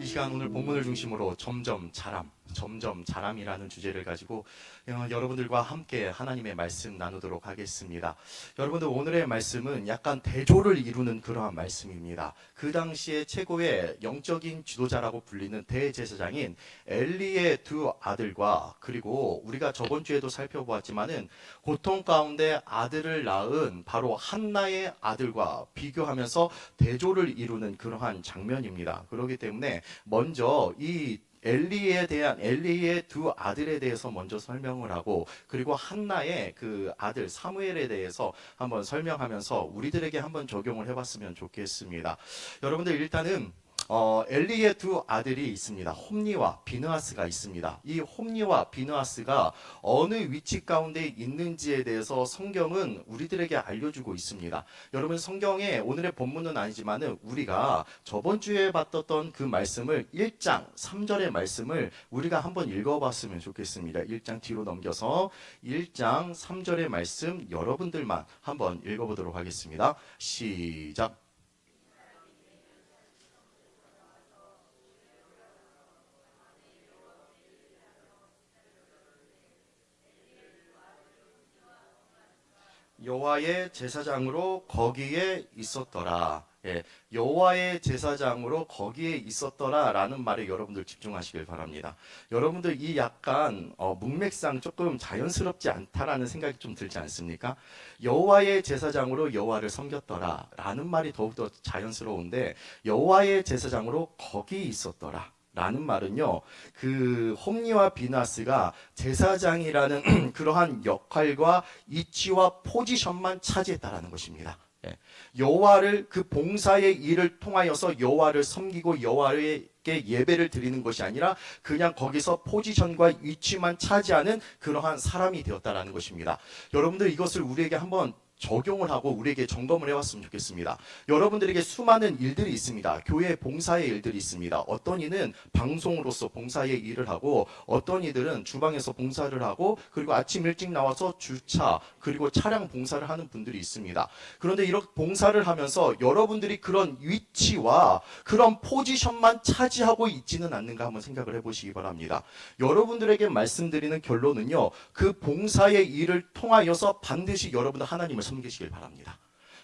이 시간 오늘 본문을 중심으로 점점 자람, 점점 자람이라는 주제를 가지고 어, 여러분들과 함께 하나님의 말씀 나누도록 하겠습니다. 여러분들 오늘의 말씀은 약간 대조를 이루는 그러한 말씀입니다. 그 당시에 최고의 영적인 지도자라고 불리는 대제사장인 엘리의 두 아들과 그리고 우리가 저번 주에도 살펴보았지만은 고통 가운데 아들을 낳은 바로 한나의 아들과 비교하면서 대조를 이루는 그러한 장면입니다. 그렇기 때문에 먼저 이 엘리에 대한 엘리의 두 아들에 대해서 먼저 설명을 하고 그리고 한나의 그 아들 사무엘에 대해서 한번 설명하면서 우리들에게 한번 적용을 해봤으면 좋겠습니다. 여러분들 일단은 어, 엘리의 두 아들이 있습니다. 홈니와 비느하스가 있습니다. 이 홈니와 비느하스가 어느 위치 가운데 있는지에 대해서 성경은 우리들에게 알려주고 있습니다. 여러분 성경에 오늘의 본문은 아니지만은 우리가 저번 주에 봤던 그 말씀을 1장 3절의 말씀을 우리가 한번 읽어봤으면 좋겠습니다. 1장 뒤로 넘겨서 1장 3절의 말씀 여러분들만 한번 읽어보도록 하겠습니다. 시작. 여호와의 제사장으로 거기에 있었더라. 예, 여호와의 제사장으로 거기에 있었더라라는 말에 여러분들 집중하시길 바랍니다. 여러분들 이 약간 어, 문맥상 조금 자연스럽지 않다라는 생각이 좀 들지 않습니까? 여호와의 제사장으로 여호와를 섬겼더라라는 말이 더욱더 자연스러운데 여호와의 제사장으로 거기 있었더라. 라는 말은요, 그 홈니와 비나스가 제사장이라는 그러한 역할과 이치와 포지션만 차지했다라는 것입니다. 예. 여호와를 그 봉사의 일을 통하여서 여호와를 섬기고 여호와에게 예배를 드리는 것이 아니라 그냥 거기서 포지션과 위치만 차지하는 그러한 사람이 되었다라는 것입니다. 여러분들 이것을 우리에게 한번 적용을 하고 우리에게 점검을 해왔으면 좋겠습니다. 여러분들에게 수많은 일들이 있습니다. 교회 봉사의 일들이 있습니다. 어떤 이는 방송으로서 봉사의 일을 하고 어떤 이들은 주방에서 봉사를 하고 그리고 아침 일찍 나와서 주차 그리고 차량 봉사를 하는 분들이 있습니다. 그런데 이렇게 봉사를 하면서 여러분들이 그런 위치와 그런 포지션만 차지하고 있지는 않는가 한번 생각을 해보시기 바랍니다. 여러분들에게 말씀드리는 결론은요. 그 봉사의 일을 통하여서 반드시 여러분들 하나님을 섬기시길 바랍니다.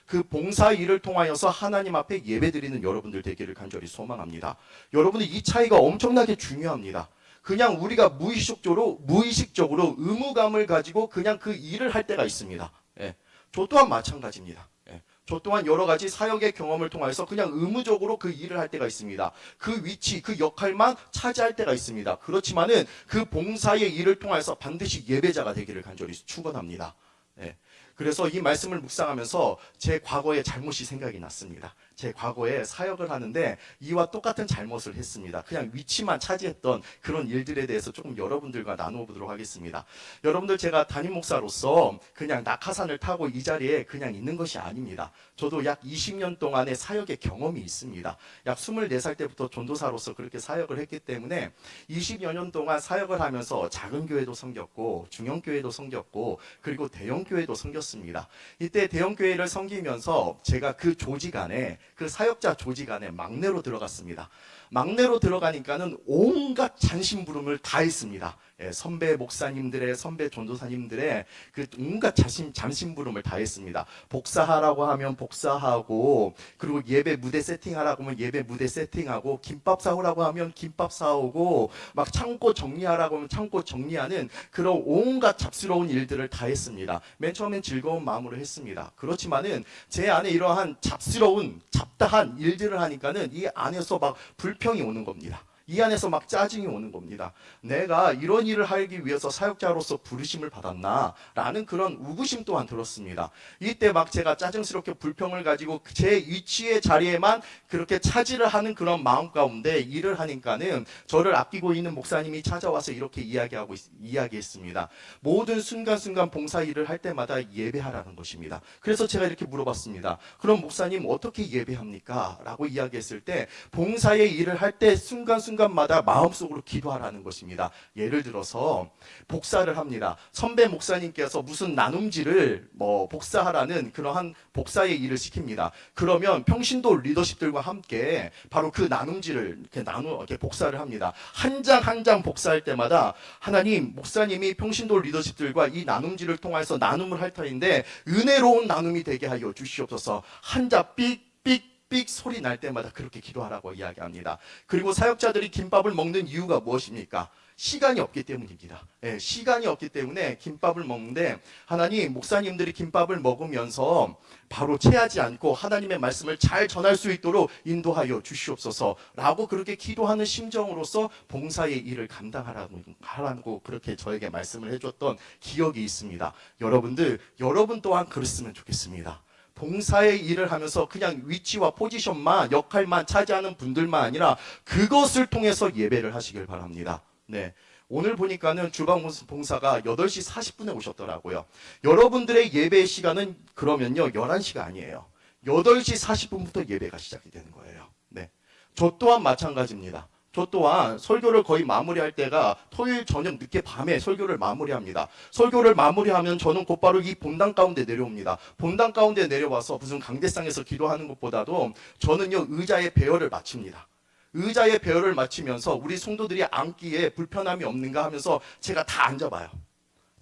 그 봉사 일을 통하여서 하나님 앞에 예배드리는 여러분들 되기를 간절히 소망합니다. 여러분들 이 차이가 엄청나게 중요합니다. 그냥 우리가 무의식적으로 무의식적으로 의무감을 가지고 그냥 그 일을 할 때가 있습니다. 예. 저 또한 마찬가지입니다. 예. 저 또한 여러 가지 사역의 경험을 통해서 그냥 의무적으로 그 일을 할 때가 있습니다. 그 위치, 그 역할만 차지할 때가 있습니다. 그렇지만은 그 봉사의 일을 통해서 반드시 예배자가 되기를 간절히 축원합니다. 예. 그래서 이 말씀을 묵상하면서 제 과거의 잘못이 생각이 났습니다. 제 과거에 사역을 하는데 이와 똑같은 잘못을 했습니다. 그냥 위치만 차지했던 그런 일들에 대해서 조금 여러분들과 나누어 보도록 하겠습니다. 여러분들 제가 담임 목사로서 그냥 낙하산을 타고 이 자리에 그냥 있는 것이 아닙니다. 저도 약 20년 동안의 사역의 경험이 있습니다. 약 24살 때부터 전도사로서 그렇게 사역을 했기 때문에 20여 년 동안 사역을 하면서 작은 교회도 섬겼고 중형 교회도 섬겼고 그리고 대형 교회도 섬겼습니다. 이때 대형 교회를 섬기면서 제가 그 조직 안에 그 사역자 조직 안에 막내로 들어갔습니다. 막내로 들어가니까는 온갖 잔심부름을 다 했습니다. 예, 선배 목사님들의 선배 전도사님들의 그 온갖 자신 잠심부름을 다 했습니다. 복사하라고 하면 복사하고 그리고 예배 무대 세팅하라고 하면 예배 무대 세팅하고 김밥 사오라고 하면 김밥 사오고 막 창고 정리하라고 하면 창고 정리하는 그런 온갖 잡스러운 일들을 다 했습니다. 맨 처음엔 즐거운 마음으로 했습니다. 그렇지만은 제 안에 이러한 잡스러운 잡다한 일들을 하니까는 이 안에서 막 불평이 오는 겁니다. 이 안에서 막 짜증이 오는 겁니다. 내가 이런 일을 하기 위해서 사역자로서 부르심을 받았나? 라는 그런 우구심 또한 들었습니다. 이때 막 제가 짜증스럽게 불평을 가지고 제 위치의 자리에만 그렇게 차지를 하는 그런 마음 가운데 일을 하니까는 저를 아끼고 있는 목사님이 찾아와서 이렇게 이야기하고, 있- 이야기했습니다. 모든 순간순간 봉사 일을 할 때마다 예배하라는 것입니다. 그래서 제가 이렇게 물어봤습니다. 그럼 목사님 어떻게 예배합니까? 라고 이야기했을 때 봉사의 일을 할 때 순간순간 순간마다 마음속으로 기도하라는 것입니다. 예를 들어서 복사를 합니다. 선배 목사님께서 무슨 나눔지를 뭐 복사하라는 그러한 복사의 일을 시킵니다. 그러면 평신도 리더십들과 함께 바로 그 나눔지를 이렇게 나누 이렇게 복사를 합니다. 한 장 한 장 복사할 때마다 하나님 목사님이 평신도 리더십들과 이 나눔지를 통해서 나눔을 할 터인데 은혜로운 나눔이 되게 하여 주시옵소서. 한자 삑삑 소리 날 때마다 그렇게 기도하라고 이야기합니다. 그리고 사역자들이 김밥을 먹는 이유가 무엇입니까? 시간이 없기 때문입니다. 예, 시간이 없기 때문에 김밥을 먹는데 하나님 목사님들이 김밥을 먹으면서 바로 체하지 않고 하나님의 말씀을 잘 전할 수 있도록 인도하여 주시옵소서라고 그렇게 기도하는 심정으로서 봉사의 일을 감당하라고 하라고 그렇게 저에게 말씀을 해줬던 기억이 있습니다. 여러분들 여러분 또한 그랬으면 좋겠습니다. 봉사의 일을 하면서 그냥 위치와 포지션만 역할만 차지하는 분들만 아니라 그것을 통해서 예배를 하시길 바랍니다. 네. 오늘 보니까는 주방 봉사가 8시 40분에 오셨더라고요. 여러분들의 예배 시간은 그러면요, 11시가 아니에요. 8시 40분부터 예배가 시작이 되는 거예요. 네. 저 또한 마찬가지입니다. 저 또한 설교를 거의 마무리할 때가 토요일 저녁 늦게 밤에 설교를 마무리합니다. 설교를 마무리하면 저는 곧바로 이 본당 가운데 내려옵니다. 본당 가운데 내려와서 무슨 강대상에서 기도하는 것보다도 저는요, 의자의 배열을 마칩니다. 의자의 배열을 마치면서 우리 성도들이 앉기에 불편함이 없는가 하면서 제가 다 앉아봐요.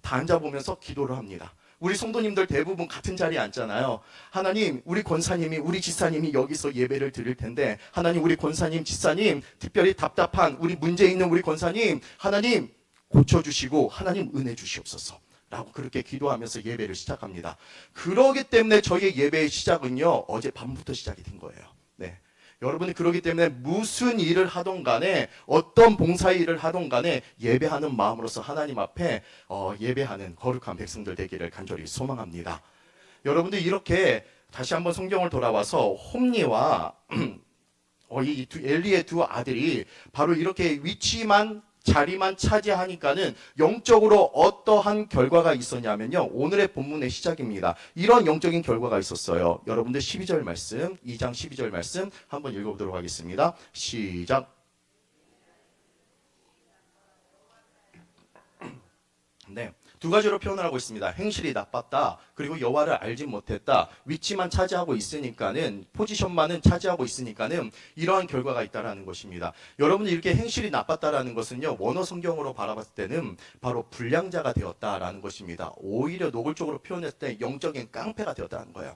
다 앉아보면서 기도를 합니다. 우리 성도님들 대부분 같은 자리에 앉잖아요. 하나님, 우리 권사님이, 우리 지사님이 여기서 예배를 드릴 텐데, 하나님, 우리 권사님, 지사님, 특별히 답답한 우리 문제 있는 우리 권사님, 하나님, 고쳐주시고, 하나님 은혜 주시옵소서. 라고 그렇게 기도하면서 예배를 시작합니다. 그러기 때문에 저희의 예배의 시작은요, 어제 밤부터 시작이 된 거예요. 네. 여러분이 그러기 때문에 무슨 일을 하던 간에 어떤 봉사 일을 하던 간에 예배하는 마음으로서 하나님 앞에 어, 예배하는 거룩한 백성들 되기를 간절히 소망합니다. 여러분들 이렇게 다시 한번 성경을 돌아와서 홈리와 어, 이 두, 엘리의 두 아들이 바로 이렇게 위치만 자리만 차지하니까는 영적으로 어떠한 결과가 있었냐면요. 오늘의 본문의 시작입니다. 이런 영적인 결과가 있었어요. 여러분들 12절 말씀, 2장 12절 말씀 한번 읽어보도록 하겠습니다. 시작. 네. 두 가지로 표현을 하고 있습니다. 행실이 나빴다. 그리고 여호와를 알지 못했다. 위치만 차지하고 있으니까는 포지션만은 차지하고 있으니까는 이러한 결과가 있다라는 것입니다. 여러분들 이렇게 행실이 나빴다라는 것은요. 원어 성경으로 바라봤을 때는 바로 불량자가 되었다라는 것입니다. 오히려 노골적으로 표현했을 때 영적인 깡패가 되었다는 거예요.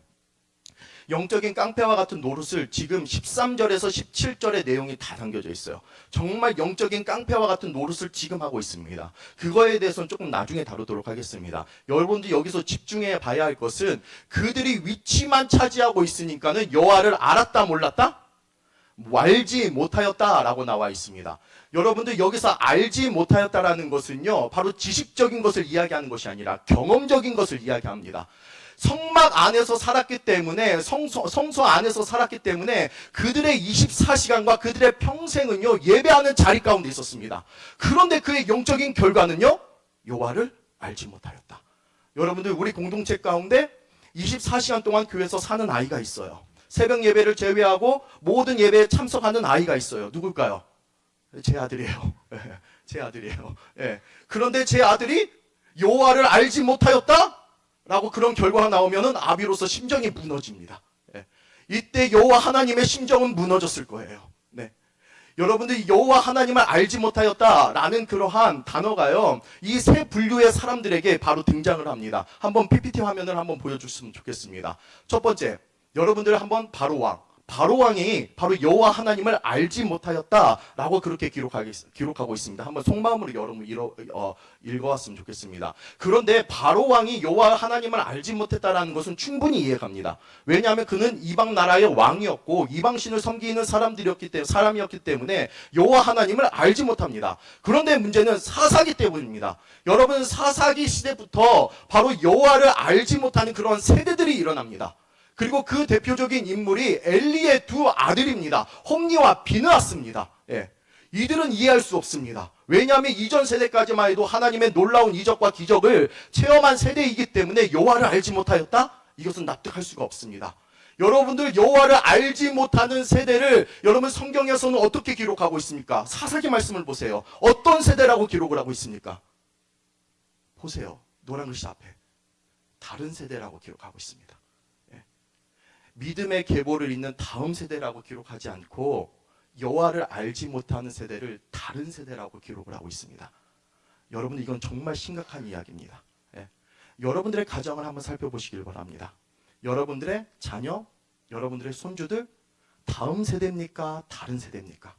영적인 깡패와 같은 노릇을 지금 13절에서 17절의 내용이 다 담겨져 있어요. 정말 영적인 깡패와 같은 노릇을 지금 하고 있습니다. 그거에 대해서는 조금 나중에 다루도록 하겠습니다. 여러분들 여기서 집중해 봐야 할 것은 그들이 위치만 차지하고 있으니까는 여호와를 알았다 몰랐다? 알지 못하였다라고 나와 있습니다. 여러분들 여기서 알지 못하였다라는 것은요, 바로 지식적인 것을 이야기하는 것이 아니라 경험적인 것을 이야기합니다. 성막 안에서 살았기 때문에 성소, 성소 안에서 살았기 때문에 그들의 24시간과 그들의 평생은요 예배하는 자리 가운데 있었습니다. 그런데 그의 영적인 결과는요 여호와를 알지 못하였다. 여러분들 우리 공동체 가운데 24시간 동안 교회에서 사는 아이가 있어요. 새벽 예배를 제외하고 모든 예배에 참석하는 아이가 있어요. 누굴까요? 제 아들이에요. 제 아들이에요. 예. 그런데 제 아들이 여호와를 알지 못하였다? 라고 그런 결과가 나오면은 아비로서 심정이 무너집니다. 예. 이때 여호와 하나님의 심정은 무너졌을 거예요. 네. 여러분들 여호와 하나님을 알지 못하였다라는 그러한 단어가요. 이 세 분류의 사람들에게 바로 등장을 합니다. 한번 PPT 화면을 한번 보여 줬으면 좋겠습니다. 첫 번째, 여러분들 한번 바로 왕. 바로 왕이 바로 여호와 하나님을 알지 못하였다라고 그렇게 기록하고 있습니다. 한번 속마음으로 여러분 읽어, 어, 읽어왔으면 좋겠습니다. 그런데 바로 왕이 여호와 하나님을 알지 못했다라는 것은 충분히 이해갑니다. 왜냐하면 그는 이방 나라의 왕이었고 이방 신을 섬기는 사람들이었기 때문에 사람이었기 때문에 여호와 하나님을 알지 못합니다. 그런데 문제는 사사기 때문입니다. 여러분 사사기 시대부터 바로 여호와를 알지 못하는 그런 세대들이 일어납니다. 그리고 그 대표적인 인물이 엘리의 두 아들입니다. 홈니와 비느하스입니다. 예. 이들은 이해할 수 없습니다. 왜냐하면 이전 세대까지만 해도 하나님의 놀라운 이적과 기적을 체험한 세대이기 때문에 여호와를 알지 못하였다? 이것은 납득할 수가 없습니다. 여러분들 여호와를 알지 못하는 세대를 여러분 성경에서는 어떻게 기록하고 있습니까? 사사기 말씀을 보세요. 어떤 세대라고 기록을 하고 있습니까? 보세요. 노란 글씨 앞에 다른 세대라고 기록하고 있습니다. 예. 믿음의 계보를 잇는 다음 세대라고 기록하지 않고 여호와를 알지 못하는 세대를 다른 세대라고 기록을 하고 있습니다. 여러분 이건 정말 심각한 이야기입니다. 예. 여러분들의 가정을 한번 살펴보시길 바랍니다. 여러분들의 자녀, 여러분들의 손주들 다음 세대입니까? 다른 세대입니까?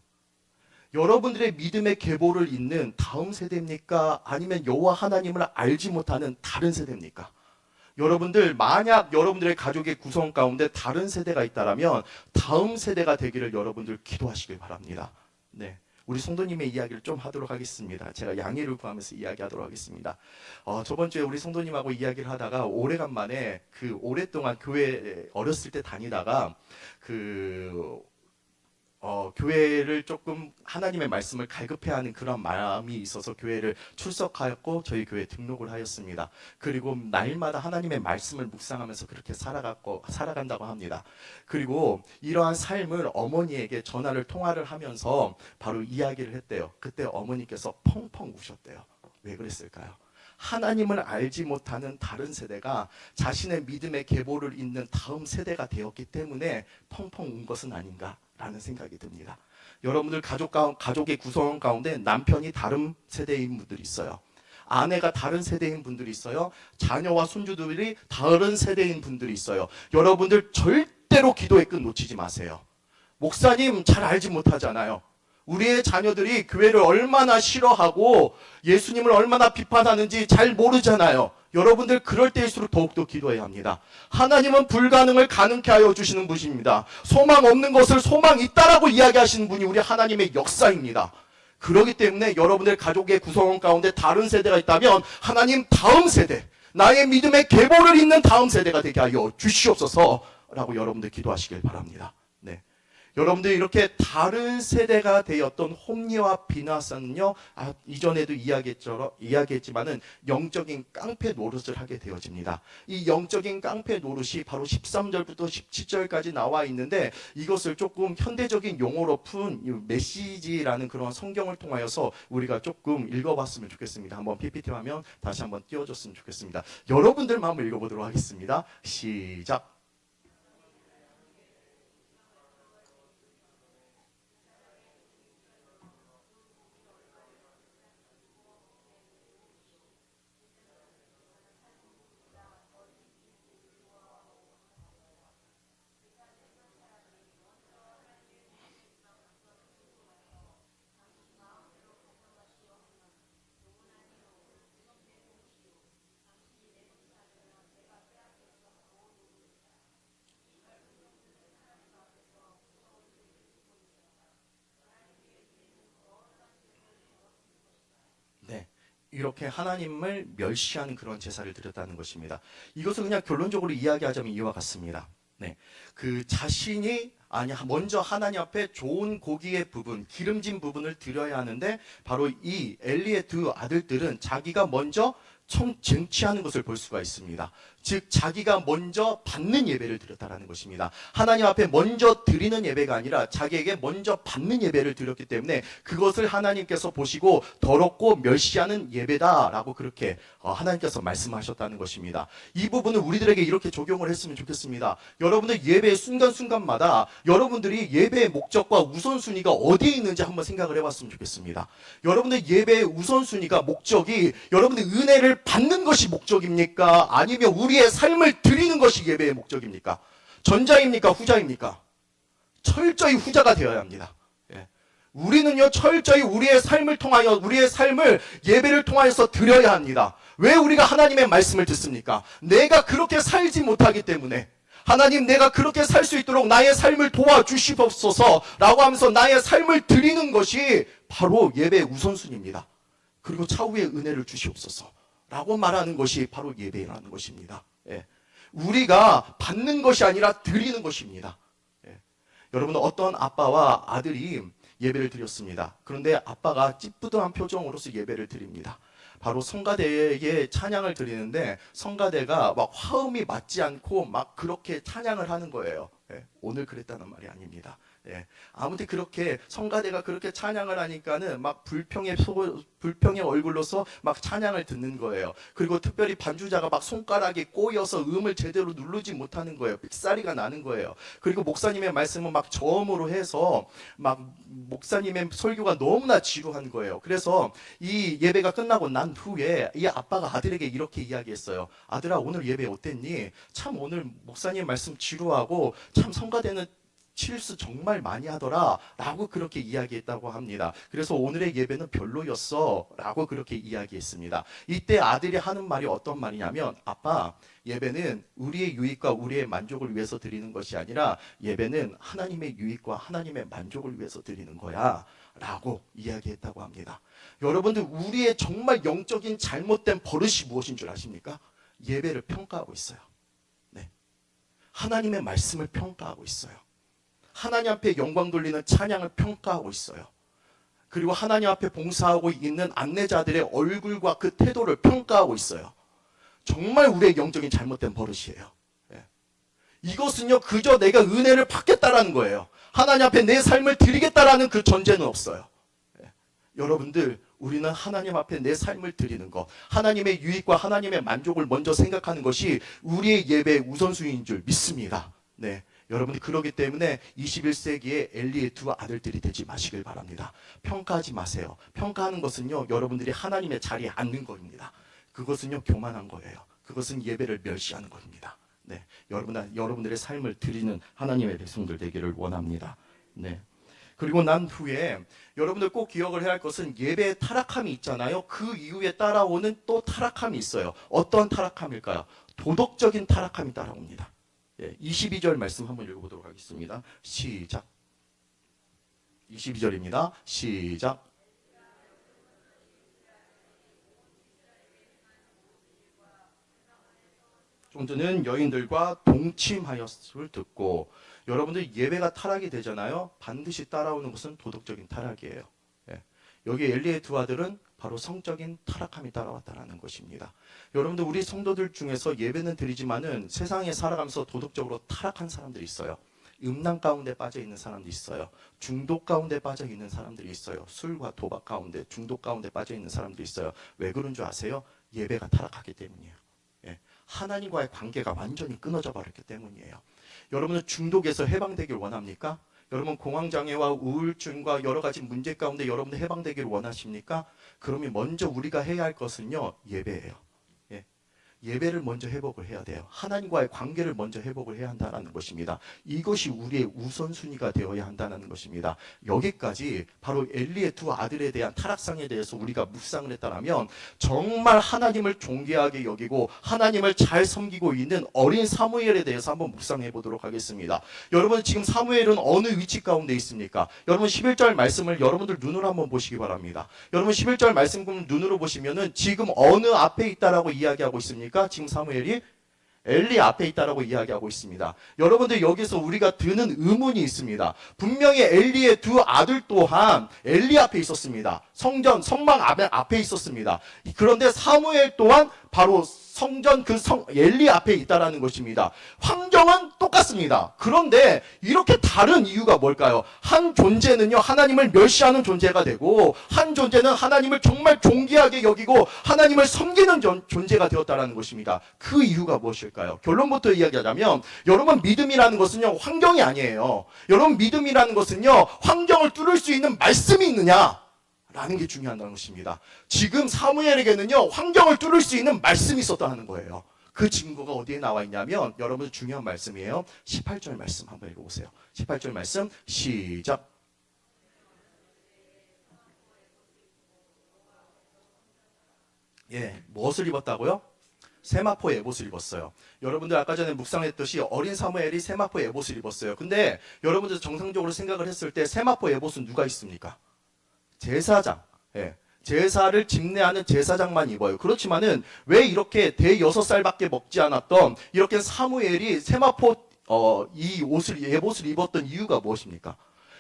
여러분들의 믿음의 계보를 잇는 다음 세대입니까? 아니면 여호와 하나님을 알지 못하는 다른 세대입니까? 여러분들 만약 여러분들의 가족의 구성 가운데 다른 세대가 있다라면 다음 세대가 되기를 여러분들 기도하시길 바랍니다. 네. 우리 성도님의 이야기를 좀 하도록 하겠습니다. 제가 양해를 구하면서 이야기하도록 하겠습니다. 어, 저번 주에 우리 성도님하고 이야기를 하다가 오래간만에 그 오랫동안 교회 어렸을 때 다니다가 그 어, 교회를 조금 하나님의 말씀을 갈급해하는 그런 마음이 있어서 교회를 출석하였고 저희 교회 등록을 하였습니다. 그리고 날마다 하나님의 말씀을 묵상하면서 그렇게 살아갔고 살아간다고 합니다. 그리고 이러한 삶을 어머니에게 전화를 통화를 하면서 바로 이야기를 했대요. 그때 어머니께서 펑펑 우셨대요. 왜 그랬을까요? 하나님을 알지 못하는 다른 세대가 자신의 믿음의 계보를 잇는 다음 세대가 되었기 때문에 펑펑 운 것은 아닌가 라는 생각이 듭니다. 여러분들 가족 가, 가족의 구성 가운데 남편이 다른 세대인 분들이 있어요. 아내가 다른 세대인 분들이 있어요. 자녀와 손주들이 다른 세대인 분들이 있어요. 여러분들 절대로 기도의 끈 놓치지 마세요. 목사님 잘 알지 못하잖아요. 우리의 자녀들이 교회를 얼마나 싫어하고 예수님을 얼마나 비판하는지 잘 모르잖아요. 여러분들 그럴 때일수록 더욱더 기도해야 합니다. 하나님은 불가능을 가능케 하여 주시는 분입니다. 소망 없는 것을 소망 있다라고 이야기하시는 분이 우리 하나님의 역사입니다. 그렇기 때문에 여러분들 가족의 구성원 가운데 다른 세대가 있다면 하나님 다음 세대, 나의 믿음의 계보를 잇는 다음 세대가 되게 하여 주시옵소서라고 여러분들 기도하시길 바랍니다. 네. 여러분들 이렇게 다른 세대가 되었던 홈리와 비나사는요, 아, 이전에도 이야기했지만은 영적인 깡패 노릇을 하게 되어집니다. 이 영적인 깡패 노릇이 바로 13절부터 17절까지 나와 있는데 이것을 조금 현대적인 용어로 푼이 메시지라는 그런 성경을 통하여서 우리가 조금 읽어봤으면 좋겠습니다. 한번 PPT 화면 다시 한번 띄워줬으면 좋겠습니다. 여러분들만 한번 읽어보도록 하겠습니다. 시작. 네. 이렇게 하나님을 멸시하는 그런 제사를 드렸다는 것입니다. 이것을 그냥 결론적으로 이야기하자면 이와 같습니다. 네. 그 자신이 아니 먼저 하나님 앞에 좋은 고기의 부분, 기름진 부분을 드려야 하는데 바로 이 엘리의 두 아들들은 자기가 먼저 청 쟁취하는 것을 볼 수가 있습니다. 즉 자기가 먼저 받는 예배를 드렸다라는 것입니다. 하나님 앞에 먼저 드리는 예배가 아니라 자기에게 먼저 받는 예배를 드렸기 때문에 그것을 하나님께서 보시고 더럽고 멸시하는 예배다라고 그렇게 어, 하나님께서 말씀하셨다는 것입니다. 이 부분은 우리들에게 이렇게 적용을 했으면 좋겠습니다. 여러분들 예배의 순간순간마다 여러분들이 예배의 목적과 우선순위가 어디에 있는지 한번 생각을 해봤으면 좋겠습니다. 여러분들 예배의 우선순위가 목적이 여러분들 은혜를 받는 것이 목적입니까? 아니면 우리 의 삶을 드리는 것이 예배의 목적입니까? 전자입니까? 후자입니까? 철저히 후자가 되어야 합니다. 예. 우리는요, 철저히 우리의 삶을 통하여, 우리의 삶을 예배를 통하여서 드려야 합니다. 왜 우리가 하나님의 말씀을 듣습니까? 내가 그렇게 살지 못하기 때문에. 하나님, 내가 그렇게 살 수 있도록 나의 삶을 도와주시옵소서 라고 하면서 나의 삶을 드리는 것이 바로 예배의 우선순위입니다. 그리고 차후에 은혜를 주시옵소서. 라고 말하는 것이 바로 예배라는 것입니다. 예. 우리가 받는 것이 아니라 드리는 것입니다. 예. 여러분 어떤 아빠와 아들이 예배를 드렸습니다. 그런데 아빠가 찌뿌둥한 표정으로서 예배를 드립니다. 바로 성가대에 찬양을 드리는데 성가대가 막 화음이 맞지 않고 막 그렇게 찬양을 하는 거예요. 예, 오늘 그랬다는 말이 아닙니다. 예, 아무튼 그렇게 성가대가 그렇게 찬양을 하니까는 막 불평의 소, 불평의 얼굴로서 막 찬양을 듣는 거예요. 그리고 특별히 반주자가 막 손가락이 꼬여서 음을 제대로 누르지 못하는 거예요. 삑사리가 나는 거예요. 그리고 목사님의 말씀은 막 저음으로 해서 막 목사님의 설교가 너무나 지루한 거예요. 그래서 이 예배가 끝나고 난 후에 이 아빠가 아들에게 이렇게 이야기했어요. 아들아 오늘 예배 어땠니? 참 오늘 목사님 말씀 지루하고 참 성가대는 실수 정말 많이 하더라 라고 그렇게 이야기했다고 합니다. 그래서 오늘의 예배는 별로였어 라고 그렇게 이야기했습니다. 이때 아들이 하는 말이 어떤 말이냐면 아빠 예배는 우리의 유익과 우리의 만족을 위해서 드리는 것이 아니라 예배는 하나님의 유익과 하나님의 만족을 위해서 드리는 거야 라고 이야기했다고 합니다. 여러분들 우리의 정말 영적인 잘못된 버릇이 무엇인 줄 아십니까? 예배를 평가하고 있어요. 네. 하나님의 말씀을 평가하고 있어요. 하나님 앞에 영광 돌리는 찬양을 평가하고 있어요. 그리고 하나님 앞에 봉사하고 있는 안내자들의 얼굴과 그 태도를 평가하고 있어요. 정말 우리의 영적인 잘못된 버릇이에요. 예. 이것은요, 그저 내가 은혜를 받겠다라는 거예요. 하나님 앞에 내 삶을 드리겠다라는 그 전제는 없어요. 예. 여러분들, 우리는 하나님 앞에 내 삶을 드리는 것, 하나님의 유익과 하나님의 만족을 먼저 생각하는 것이 우리의 예배의 우선순위인 줄 믿습니다. 네. 여러분이 그러기 때문에 21세기에 엘리의 두 아들들이 되지 마시길 바랍니다. 평가하지 마세요. 평가하는 것은요, 여러분들이 하나님의 자리에 앉는 겁니다. 그것은요, 교만한 거예요. 그것은 예배를 멸시하는 겁니다. 네. 여러분, 여러분들의 삶을 드리는 하나님의 백성들 되기를 원합니다. 네. 그리고 난 후에 여러분들 꼭 기억을 해야 할 것은 예배에 타락함이 있잖아요. 그 이후에 따라오는 또 타락함이 있어요. 어떤 타락함일까요? 도덕적인 타락함이 따라옵니다. 예, 22절 말씀 한번 읽어보도록 하겠습니다. 시작. 22절입니다. 시작. 종들은 여인들과 동침하였을 듣고 여러분들 예배가 타락이 되잖아요. 반드시 따라오는 것은 도덕적인 타락이에요. 예. 여기 엘리의 두 아들은 바로 성적인 타락함이 따라왔다라는 것입니다. 여러분들 우리 성도들 중에서 예배는 드리지만은 세상에 살아가면서 도덕적으로 타락한 사람들이 있어요. 음란 가운데 빠져 있는 사람도 있어요. 중독 가운데 빠져 있는 사람들이 있어요. 술과 도박 가운데 중독 가운데 빠져 있는 사람들이 있어요. 왜 그런 줄 아세요? 예배가 타락하기 때문이에요. 예. 하나님과의 관계가 완전히 끊어져 버렸기 때문이에요. 여러분은 중독에서 해방되길 원합니까? 여러분 공황장애와 우울증과 여러 가지 문제 가운데 여러분들 해방되기를 원하십니까? 그러면 먼저 우리가 해야 할 것은요 예배예요. 예. 예배를 먼저 회복을 해야 돼요. 하나님과의 관계를 먼저 회복을 해야 한다는 것입니다. 이것이 우리의 우선순위가 되어야 한다는 것입니다. 여기까지 바로 엘리의 두 아들에 대한 타락상에 대해서 우리가 묵상을 했다면 정말 하나님을 존귀하게 여기고 하나님을 잘 섬기고 있는 어린 사무엘에 대해서 한번 묵상해 보도록 하겠습니다. 여러분 지금 사무엘은 어느 위치 가운데 있습니까? 여러분 11절 말씀을 여러분들 눈으로 한번 보시기 바랍니다. 여러분 11절 말씀 눈으로 보시면은 지금 어느 앞에 있다라고 이야기하고 있습니까? 지금 사무엘이 엘리 앞에 있다라고 이야기하고 있습니다. 여러분들 여기서 우리가 드는 의문이 있습니다. 분명히 엘리의 두 아들 또한 엘리 앞에 있었습니다. 성전 성막 앞에 있었습니다. 그런데 사무엘 또한 바로 성전 그 성 엘리 앞에 있다라는 것입니다. 환경은 똑같습니다. 그런데 이렇게 다른 이유가 뭘까요? 한 존재는요 하나님을 멸시하는 존재가 되고 한 존재는 하나님을 정말 존귀하게 여기고 하나님을 섬기는 존, 존재가 되었다라는 것입니다. 그 이유가 무엇일까요? 결론부터 이야기하자면 여러분 믿음이라는 것은요 환경이 아니에요. 여러분 믿음이라는 것은요 환경을 뚫을 수 있는 말씀이 있느냐? 라는 게 중요하다는 것입니다. 지금 사무엘에게는요, 환경을 뚫을 수 있는 말씀이 있었다는 거예요. 그 증거가 어디에 나와 있냐면, 여러분 중요한 말씀이에요. 18절 말씀 한번 읽어보세요. 18절 말씀, 시작. 예, 무엇을 입었다고요? 세마포 에봇을 입었어요. 여러분들 아까 전에 묵상했듯이 어린 사무엘이 세마포 에봇을 입었어요. 근데 여러분들 정상적으로 생각을 했을 때 세마포 에봇은 누가 있습니까? 제사장, 예. 제사를 집례하는 제사장만 입어요. 그렇지만은 왜 이렇게 대 여섯 살밖에 먹지 않았던 이렇게 사무엘이 세마포 어, 이 옷을 예봇을 입었던 이유가 무엇입니까?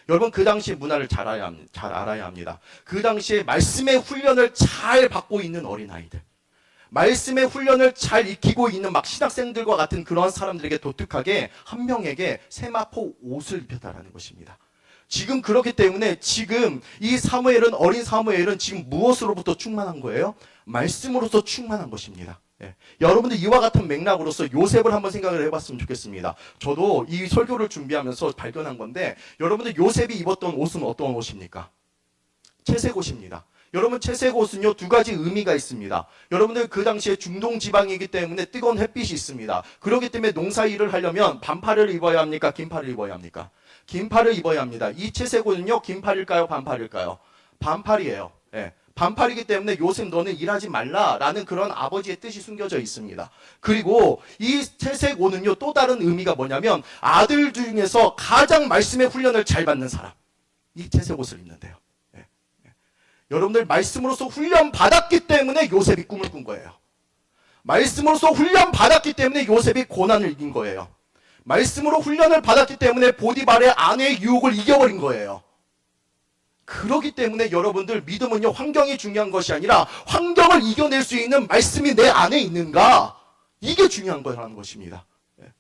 여러분 그 당시 문화를 잘 알아야, 합- 잘 알아야 합니다. 그 당시에 말씀의 훈련을 잘 받고 있는 어린 아이들. 말씀의 훈련을 잘 익히고 있는 막 신학생들과 같은 그런 사람들에게 독특하게 한 명에게 세마포 옷을 입혔다라는 것입니다. 지금 그렇기 때문에 지금 이 사무엘은 어린 사무엘은 지금 무엇으로부터 충만한 거예요? 말씀으로서 충만한 것입니다. 예. 여러분들 이와 같은 맥락으로서 요셉을 한번 생각을 해봤으면 좋겠습니다. 저도 이 설교를 준비하면서 발견한 건데 여러분들 요셉이 입었던 옷은 어떤 옷입니까? 채색 옷입니다. 여러분 채색 옷은요 두 가지 의미가 있습니다. 여러분들 그 당시에 중동 지방이기 때문에 뜨거운 햇빛이 있습니다. 그렇기 때문에 농사 일을 하려면 반팔을 입어야 합니까? 긴팔을 입어야 합니까? 긴팔을 입어야 합니다. 이 채색 옷은요 긴팔일까요? 반팔일까요? 반팔이에요. 예. 반팔이기 때문에 요셉 너는 일하지 말라라는 그런 아버지의 뜻이 숨겨져 있습니다. 그리고 이 채색 옷은요 또 다른 의미가 뭐냐면 아들 중에서 가장 말씀의 훈련을 잘 받는 사람 이 채색 옷을 입는데요. 예. 예. 여러분들 말씀으로서 훈련 받았기 때문에 요셉이 꿈을 꾼 거예요. 말씀으로서 훈련 받았기 때문에 요셉이 고난을 이긴 거예요. 말씀으로 훈련을 받았기 때문에 보디발의 아내의 유혹을 이겨버린 거예요. 그러기 때문에 여러분들 믿음은요 환경이 중요한 것이 아니라 환경을 이겨낼 수 있는 말씀이 내 안에 있는가 이게 중요한 거라는 것입니다. 예.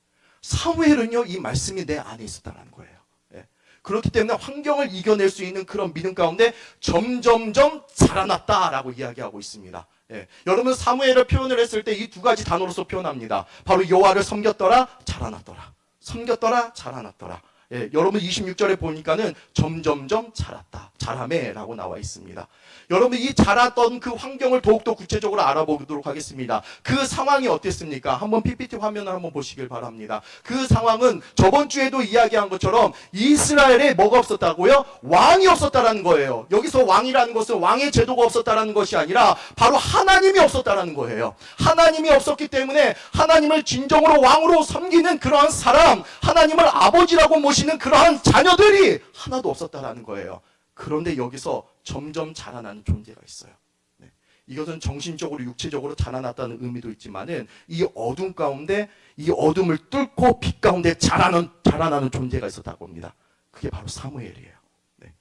사무엘은요 이 말씀이 내 안에 있었다는 거예요. 예. 그렇기 때문에 환경을 이겨낼 수 있는 그런 믿음 가운데 점점점 자라났다라고 이야기하고 있습니다. 예. 여러분 사무엘을 표현을 했을 때 이 두 가지 단어로서 표현합니다. 바로 여호와를 섬겼더라 자라났더라. 섬겼더라 자라났더라. 예, 여러분 26절에 보니까는 점점점 자랐다. 자라매라고 나와 있습니다. 여러분 이 자랐던 그 환경을 더욱더 구체적으로 알아보도록 하겠습니다. 그 상황이 어땠습니까? 한번 PPT 화면을 한번 보시길 바랍니다. 그 상황은 저번 주에도 이야기한 것처럼 이스라엘에 뭐가 없었다고요? 왕이 없었다라는 거예요. 여기서 왕이라는 것은 왕의 제도가 없었다라는 것이 아니라 바로 하나님이 없었다라는 거예요. 하나님이 없었기 때문에 하나님을 진정으로 왕으로 섬기는 그러한 사람, 하나님을 아버지라고 모시는 그러한 자녀들이 하나도 없었다라는 거예요. 그런데 여기서 점점 자라나는 존재가 있어요. 네. 이것은 정신적으로 육체적으로 자라났다는 의미도 있지만은 이 어둠 가운데 이 어둠을 뚫고 빛 가운데 자라는 자라나는 존재가 있었다고 합니다. 그게 바로 사무엘이에요. 네.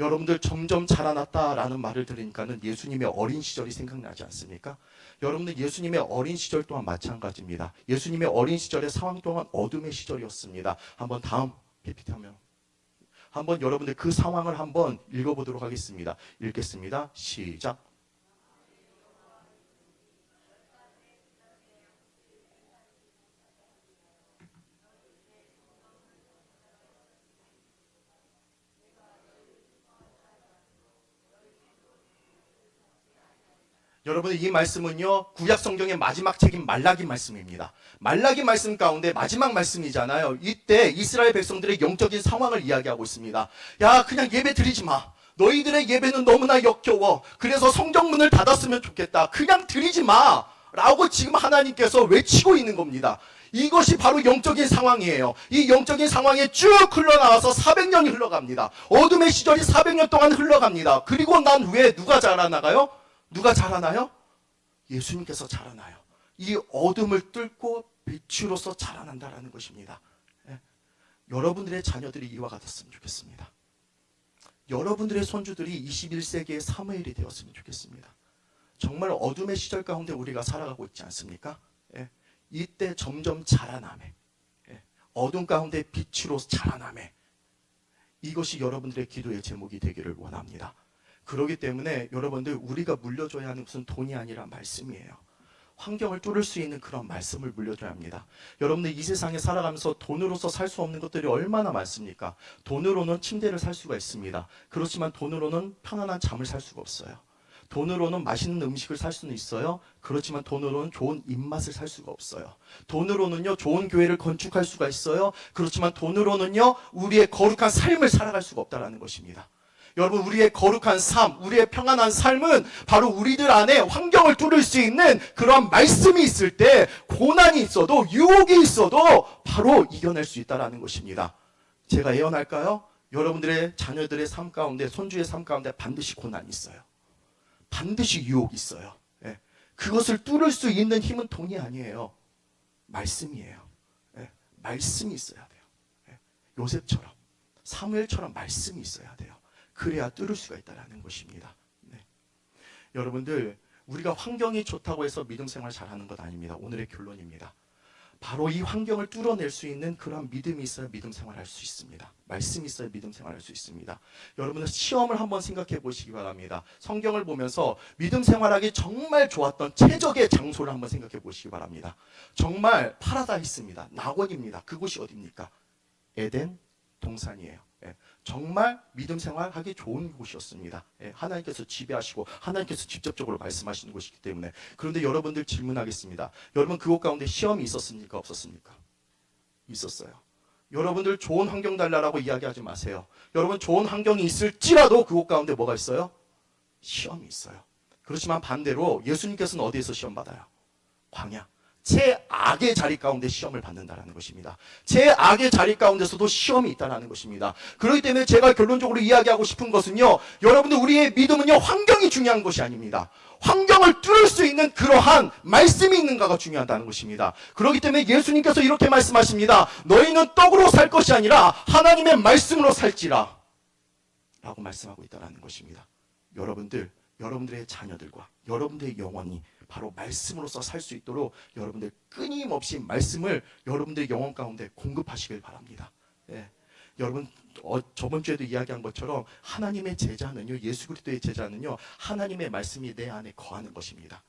여러분들 점점 자라났다라는 말을 들으니까는 예수님의 어린 시절이 생각나지 않습니까? 여러분들 예수님의 어린 시절 또한 마찬가지입니다. 예수님의 어린 시절의 상황 또한 어둠의 시절이었습니다. 한번 다음 하면 한번 여러분들 그 상황을 한번 읽어보도록 하겠습니다. 읽겠습니다. 시작. 여러분 이 말씀은요 구약 성경의 마지막 책인 말라기 말씀입니다. 말라기 말씀 가운데 마지막 말씀이잖아요. 이때 이스라엘 백성들의 영적인 상황을 이야기하고 있습니다. 야 그냥 예배 드리지 마. 너희들의 예배는 너무나 역겨워. 그래서 성경문을 닫았으면 좋겠다. 그냥 드리지 마. 라고 지금 하나님께서 외치고 있는 겁니다. 이것이 바로 영적인 상황이에요. 이 영적인 상황에 쭉 흘러나와서 400년이 흘러갑니다. 어둠의 시절이 400년 동안 흘러갑니다. 그리고 난 후에 누가 자라나가요? 누가 자라나요? 예수님께서 자라나요. 이 어둠을 뚫고 빛으로서 자라난다라는 것입니다. 예. 여러분들의 자녀들이 이와 같았으면 좋겠습니다. 여러분들의 손주들이 21세기의 사무엘이 되었으면 좋겠습니다. 정말 어둠의 시절 가운데 우리가 살아가고 있지 않습니까? 예. 이때 점점 자라남에 예. 어둠 가운데 빛으로 자라남에 이것이 여러분들의 기도의 제목이 되기를 원합니다. 그렇기 때문에 여러분들 우리가 물려줘야 하는 것은 돈이 아니라 말씀이에요. 환경을 뚫을 수 있는 그런 말씀을 물려줘야 합니다. 여러분들 이 세상에 살아가면서 돈으로서 살 수 없는 것들이 얼마나 많습니까? 돈으로는 침대를 살 수가 있습니다. 그렇지만 돈으로는 편안한 잠을 살 수가 없어요. 돈으로는 맛있는 음식을 살 수는 있어요. 그렇지만 돈으로는 좋은 입맛을 살 수가 없어요. 돈으로는요, 좋은 교회를 건축할 수가 있어요. 그렇지만 돈으로는요, 우리의 거룩한 삶을 살아갈 수가 없다라는 것입니다. 여러분, 우리의 거룩한 삶, 우리의 평안한 삶은 바로 우리들 안에 환경을 뚫을 수 있는 그런 말씀이 있을 때, 고난이 있어도, 유혹이 있어도 바로 이겨낼 수 있다라는 것입니다. 제가 예언할까요? 여러분들의 자녀들의 삶 가운데, 손주의 삶 가운데 반드시 고난이 있어요. 반드시 유혹이 있어요. 예. 그것을 뚫을 수 있는 힘은 돈이 아니에요. 말씀이에요. 예. 말씀이 있어야 돼요. 예. 요셉처럼. 사무엘처럼 말씀이 있어야 돼요. 그래야 뚫을 수가 있다라는 것입니다. 네. 여러분들 우리가 환경이 좋다고 해서 믿음 생활 잘하는 것 아닙니다. 오늘의 결론입니다. 바로 이 환경을 뚫어낼 수 있는 그런 믿음이 있어야 믿음 생활할 수 있습니다. 말씀이 있어야 믿음 생활할 수 있습니다. 여러분들 시험을 한번 생각해 보시기 바랍니다. 성경을 보면서 믿음 생활하기 정말 좋았던 최적의 장소를 한번 생각해 보시기 바랍니다. 정말 파라다이스입니다. 낙원입니다. 그곳이 어디입니까? 에덴 동산이에요. 예, 정말 믿음 생활하기 좋은 곳이었습니다. 예, 하나님께서 지배하시고 하나님께서 직접적으로 말씀하시는 곳이기 때문에 그런데 여러분들 질문하겠습니다. 여러분 그곳 가운데 시험이 있었습니까? 없었습니까? 있었어요. 여러분들 좋은 환경 달라라고 이야기하지 마세요. 여러분 좋은 환경이 있을지라도 그곳 가운데 뭐가 있어요? 시험이 있어요. 그렇지만 반대로 예수님께서는 어디에서 시험 받아요? 광야. 제 악의 자리 가운데 시험을 받는다라는 것입니다. 제 악의 자리 가운데서도 시험이 있다라는 것입니다. 그렇기 때문에 제가 결론적으로 이야기하고 싶은 것은요, 여러분들 우리의 믿음은요, 환경이 중요한 것이 아닙니다. 환경을 뚫을 수 있는 그러한 말씀이 있는가가 중요하다는 것입니다. 그렇기 때문에 예수님께서 이렇게 말씀하십니다. 너희는 떡으로 살 것이 아니라 하나님의 말씀으로 살지라. 라고 말씀하고 있다는 것입니다. 여러분들, 여러분들의 자녀들과 여러분들의 영혼이 바로 말씀으로서 살 수 있도록 여러분들 끊임없이 말씀을 여러분들의 영혼 가운데 공급하시길 바랍니다. 예. 여러분 어, 저번 주에도 이야기한 것처럼 하나님의 제자는요 예수 그리스도의 제자는요 하나님의 말씀이 내 안에 거하는 것입니다.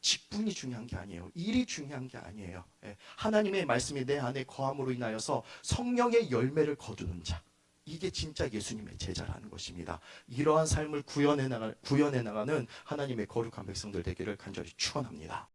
직분이 중요한 게 아니에요. 일이 중요한 게 아니에요. 예. 하나님의 말씀이 내 안에 거함으로 인하여서 성령의 열매를 거두는 자. 이게 진짜 예수님의 제자라는 것입니다. 이러한 삶을 구현해 나가 구현해 나가는 하나님의 거룩한 백성들 되기를 간절히 축원합니다.